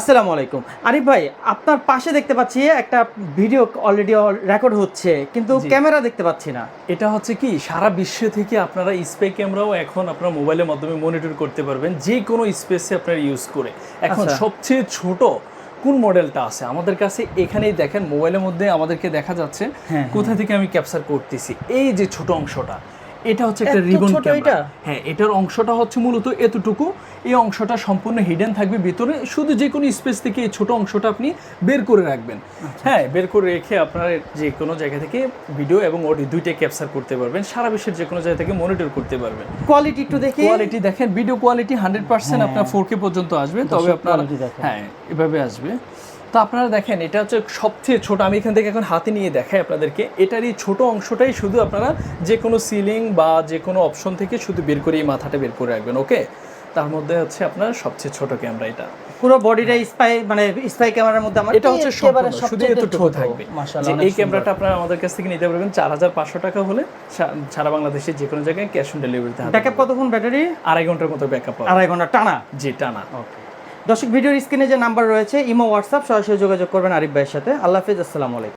আসসালামু আলাইকুম। আরিফ ভাই আপনার পাশে দেখতে পাচ্ছি একটা ভিডিও অলরেডি রেকর্ড হচ্ছে কিন্তু ক্যামেরা দেখতে পাচ্ছি না। এটা হচ্ছে কি সারা বিশ্ব থেকে আপনারা স্পে ক্যামেরাও এখন আপনার মোবাইলের মাধ্যমে মনিটর করতে পারবেন যে কোনো স্পেসে আপনারা ইউজ করে। এখন আচ্ছা। সবচেয়ে ছোট কোন মডেলটা আছে? আমাদের কাছে এখানেই দেখেন মোবাইলের মধ্যে আমাদেরকে দেখা যাচ্ছে হ্যাঁ, কোথা থেকে আমি ক্যাপচার করতেছি। এই যে ছোট অংশটা এটা হচ্ছে একটা রিবন ক্যামেরা। হ্যাঁ এটার অংশটা হচ্ছে মূলত এতটুকু। এই অংশটা সম্পূর্ণ হিডেন থাকবে ভিতরে। শুধু যে কোনো স্পেস থেকে এই ছোট অংশটা আপনি বের করে রাখবেন। আচ্ছা। হ্যাঁ বের করে রেখে আপনারা যে কোনো জায়গা থেকে ভিডিও এবং অডিও দুইটাই ক্যাপচার করতে পারবেন। সারা বিশ্বের যে কোনো জায়গা থেকে মনিটর করতে পারবেন। কোয়ালিটি একটু দেখি। কোয়ালিটি দেখেন ভিডিও কোয়ালিটি হান্ড্রেড পার্সেন্ট। আপনার ফোর কে পর্যন্ত আসবে। তবে আপনার। হ্যাঁ এভাবে আসবে। তো আপনারা দেখেন এটা হচ্ছে সবচেয়ে ছোট আমি এখান থেকে এখন হাতে নিয়ে দেখাই আপনাদেরকে। এটারই ছোট অংশটাই শুধু আপনারা যে কোনো সিলিং বা যে কোনো অপশন থেকে শুধু বের করে এই মাথাটা বের করে রাখবেন ওকে তার মধ্যে হচ্ছে আপনার সবচেয়ে ছোট ক্যামেরা এটা। পুরো বডিটা স্পাই মানে স্পাই ক্যামেরার মধ্যে আমার এটা হচ্ছে শুধু এতটুকু ছোট। থাকবে। মাশাআল্লাহ, যে এই। ক্যামেরাটা আপনারা আমাদের কাছ থেকে নিতে পারবেন চার হাজার পাঁচশো টাকা হলে সারা বাংলাদেশের যে কোনো জায়গায় ক্যাশ অন ডেলিভারিতে ব্যাকআপ কতক্ষণ ব্যাটারি আড়াই ঘণ্টার মতো ব্যাকআপ আড়াই ঘণ্টা টানা? জি টানা। দর্শক, ভিডিওর স্ক্রিনে যে নাম্বার রয়েছে, ইমো, হোয়াটসঅ্যাপ, সরাসরি যোগাযোগ করবেন আরিফ ভাইয়ের সাথে। আল্লাহ হাফিজ, আসসালামু আলাইকুম।